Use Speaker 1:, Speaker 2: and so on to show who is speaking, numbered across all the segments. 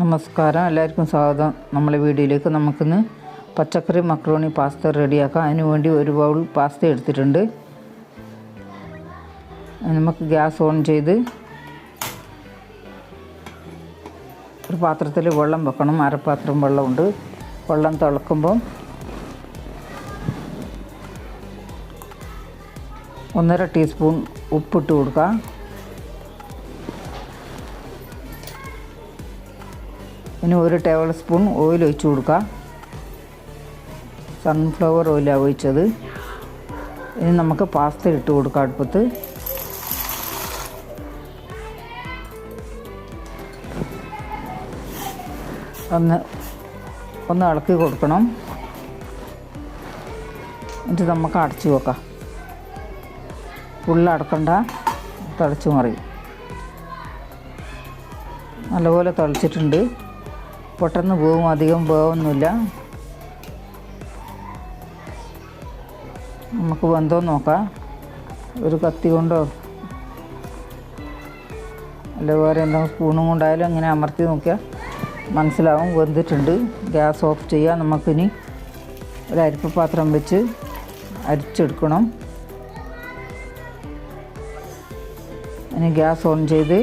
Speaker 1: നമസ്കാരം. എല്ലാവർക്കും സ്വാഗതം. നമ്മളെ വീഡിയോയിലേക്ക് നമുക്കിന്ന് പച്ചക്കറി മക്രോണി പാസ്ത റെഡിയാക്കാം. അതിന് വേണ്ടി ഒരു ബൗൾ പാസ്ത എടുത്തിട്ടുണ്ട്. നമുക്ക് ഗ്യാസ് ഓൺ ചെയ്ത് ഒരു പാത്രത്തിൽ വെള്ളം വെക്കണം. അരപ്പാത്രം വെള്ളമുണ്ട്. വെള്ളം തിളക്കുമ്പം ഒന്നര ടീസ്പൂൺ ഉപ്പിട്ട് കൊടുക്കുക ഇനി ഒരു ടേബിൾ സ്പൂൺ ഓയിൽ ഒഴിച്ചു കൊടുക്കുക. സൺഫ്ലവർ ഓയിലാണ് ഒഴിച്ചത്. ഇനി നമുക്ക് പാസ്ത ഇട്ട് കൊടുക്കാം അടുപ്പത്ത്. ഒന്ന് ഒന്ന് ഇളക്കി കൊടുക്കണം. എന്നിട്ട് നമുക്ക് അടച്ചു വെക്കാം. ഫുള്ള് അടക്കണ്ട തിളച്ച് മറിയും നല്ലപോലെ തിളച്ചിട്ടുണ്ട്. പെട്ടെന്ന് പോകും അധികം വേവൊന്നുമില്ല നമുക്ക് വെന്തോ നോക്കാം. ഒരു കത്തി കൊണ്ടോ? അല്ല വേറെ എന്തെങ്കിലും സ്പൂണും കൊണ്ടായാലും അങ്ങനെ അമർത്തി നോക്കിയാൽ മനസ്സിലാവും. വെന്തിട്ടുണ്ട്. ഗ്യാസ് ഓഫ് ചെയ്യുക നമുക്കിനി ഒരു അരിപ്പ് പാത്രം വെച്ച് അരിച്ചെടുക്കണം. ഇനി ഗ്യാസ് ഓൺ ചെയ്ത്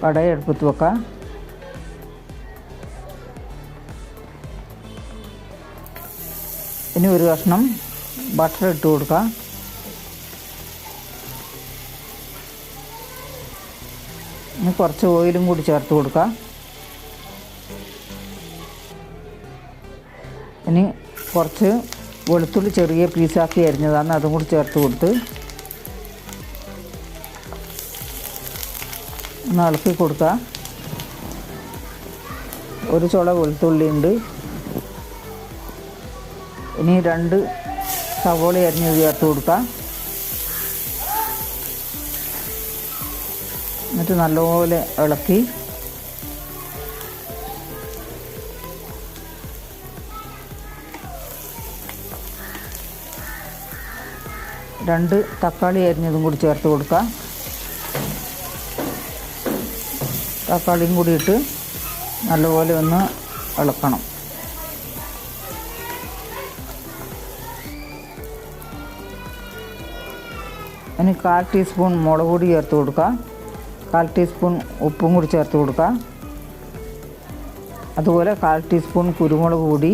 Speaker 1: കടയെടുപ്പത്ത് വെക്കാം. ഇനി ഒരു കഷ്ണം ബട്ടർ ഇട്ട് കൊടുക്കുക ഇനി കുറച്ച് ഓയിലും കൂടി ചേർത്ത് കൊടുക്കാം. ഇനി കുറച്ച് വെളുത്തുള്ളി ചെറിയ പീസാക്കി അരിഞ്ഞതാണ് അതും കൂടി ചേർത്ത് കൊടുത്ത് ഒന്ന് ഇളക്കി കൊടുക്കുക ഒരു ചുള വെളുത്തുള്ളി ഉണ്ട്. ഇനി രണ്ട് സവോള അരിഞ്ഞ് ചേർത്ത് കൊടുക്കാം. എന്നിട്ട് നല്ലപോലെ ഇളക്കി. രണ്ട് തക്കാളി അരിഞ്ഞതും കൂടി ചേർത്ത് കൊടുക്കാം. തക്കാളിയും കൂടി ഇട്ട് നല്ലപോലെ ഒന്ന് ഇളക്കണം. ഇനി കാൽ ടീസ്പൂൺ മുളക് പൊടി ചേർത്ത് കൊടുക്കുക. കാൽ ടീസ്പൂൺ ഉപ്പും കൂടി ചേർത്ത് കൊടുക്കുക. അതുപോലെ കാൽ ടീസ്പൂൺ കുരുമുളക് പൊടി.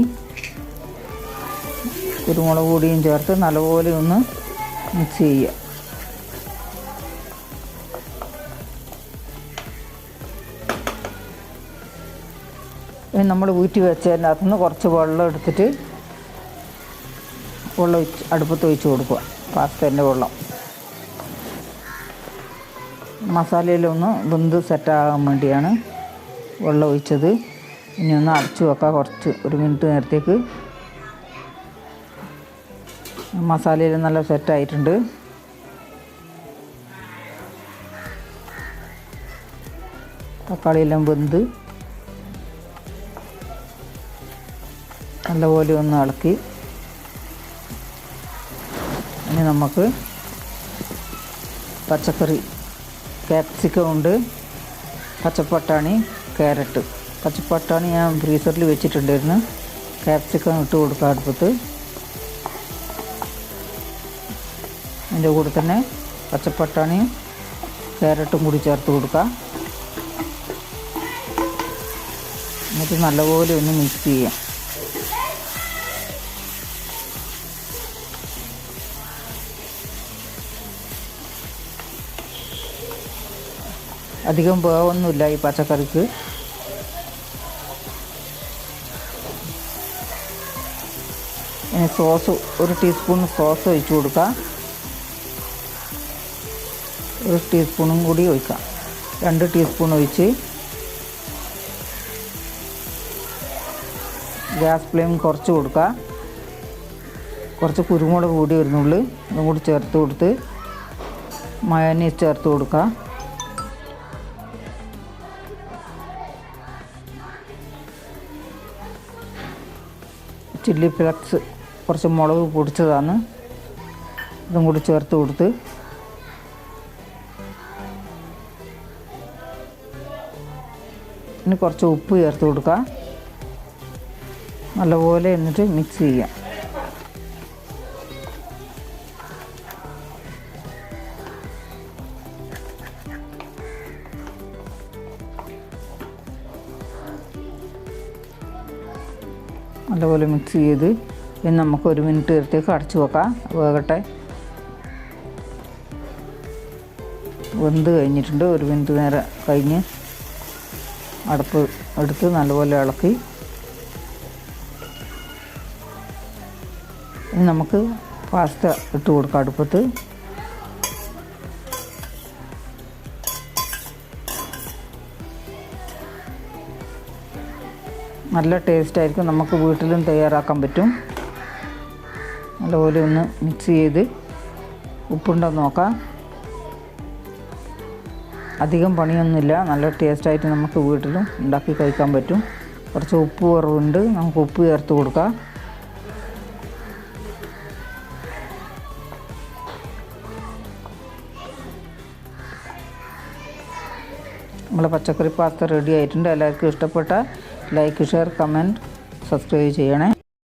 Speaker 1: കുരുമുളക് പൊടിയും ചേർത്ത് നല്ലപോലെ ഒന്ന് മിക്സ് ചെയ്യുക. ഇനി നമ്മൾ ഊറ്റി വെച്ചതിന്റെ അകത്തുനിന്ന് കുറച്ച് വെള്ളം എടുത്തിട്ട് വെള്ളം അടുപ്പത്ത് ഒഴിച്ച് കൊടുക്കുക. പാസ്തേന്റെ വെള്ളം. മസാലയിലൊന്ന് വെന്ത് സെറ്റാകാൻ വേണ്ടിയാണ് വെള്ളം ഒഴിച്ചത്. ഇനി ഒന്ന് അടച്ചു വെക്കാം കുറച്ച്. ഒരു മിനിറ്റ് നേരത്തേക്ക്. മസാലയിൽ നല്ല സെറ്റായിട്ടുണ്ട്. തക്കാളിയെല്ലാം വെന്ത് നല്ലപോലെ ഒന്ന് ഇളക്കി. ഇനി നമുക്ക് പച്ചക്കറി ക്യാപ്സിക്കം ഉണ്ട് പച്ചപ്പട്ടാണി ക്യാരറ്റ്. പച്ചപ്പട്ടാണി ഞാൻ ഫ്രീസറിൽ വെച്ചിട്ടുണ്ടായിരുന്നു. ക്യാപ്സിക്കം ഇട്ട് കൊടുക്കുക അടുപ്പത്ത്. അതിന്റെ കൂടെ തന്നെ പച്ചപ്പട്ടാണിയും ക്യാരറ്റും കൂടി ചേർത്ത് കൊടുക്കുക. എന്നിട്ട് നല്ലപോലെ ഒന്ന് മിക്സ് ചെയ്യാം അധികം വേവൊന്നുമില്ല ഈ പച്ചക്കറിക്ക്. ഇനി സോസ് ഒരു ടീസ്പൂൺ സോസ് ഒഴിച്ചു കൊടുക്കാം. ഒരു ടീസ്പൂണും കൂടി ഒഴിക്കാം. രണ്ട് ടീസ്പൂൺ ഒഴിച്ച് ഗ്യാസ് ഫ്ലെയിം കുറച്ച് കൊടുക്കുക കുറച്ച് കുരുമുളക് കൂടി വരുന്നുള്ളൂ. അതും കൂടി ചേർത്ത് കൊടുത്ത് മയോനീസ് ചേർത്ത് കൊടുക്കുക ചില്ലി ഫ്ലക്സ് കുറച്ച് മുളക് പൊടിച്ചതാണ്. ഇതും കൂടി ചേർത്ത് കൊടുത്ത്. ഇനി കുറച്ച് ഉപ്പ് ചേർത്ത് കൊടുക്കുക നല്ലപോലെ എന്നിട്ട് മിക്സ് ചെയ്യാം. നല്ലപോലെ മിക്സ് ചെയ്ത് പിന്നെ നമുക്ക് ഒരു മിനിറ്റ് നേരത്തേക്ക് അടച്ചു വെക്കാം. വേകട്ടെ. വെന്ത് കഴിഞ്ഞിട്ടുണ്ട്. ഒരു മിനിറ്റ് നേരം കഴിഞ്ഞ് അടപ്പ് എടുത്ത് നല്ലപോലെ ഇളക്കി. ഇനി നമുക്ക് പാസ്ത ഇട്ട് കൊടുക്കാം അടുപ്പത്ത്. നല്ല ടേസ്റ്റ് ആയിരിക്കും. നമുക്ക് വീട്ടിലും തയ്യാറാക്കാൻ പറ്റും. നല്ലപോലെ ഒന്ന് മിക്സ് ചെയ്ത് ഉപ്പുണ്ടോ നോക്കാം. അധികം പണിയൊന്നുമില്ല. നല്ല ടേസ്റ്റായിട്ട് നമുക്ക് വീട്ടിലും ഉണ്ടാക്കി കഴിക്കാൻ പറ്റും. കുറച്ച് ഉപ്പ് കുറവുണ്ട്. നമുക്ക് ഉപ്പ് ചേർത്ത് കൊടുക്കാം. നമ്മളെ പച്ചക്കറി പാസ്ത റെഡി ആയിട്ടുണ്ട്. എല്ലാവർക്കും ഇഷ്ടപ്പെട്ട ലൈക്ക് ഷെയർ കമന്റ് സബ്സ്ക്രൈബ് ചെയ്യണേ.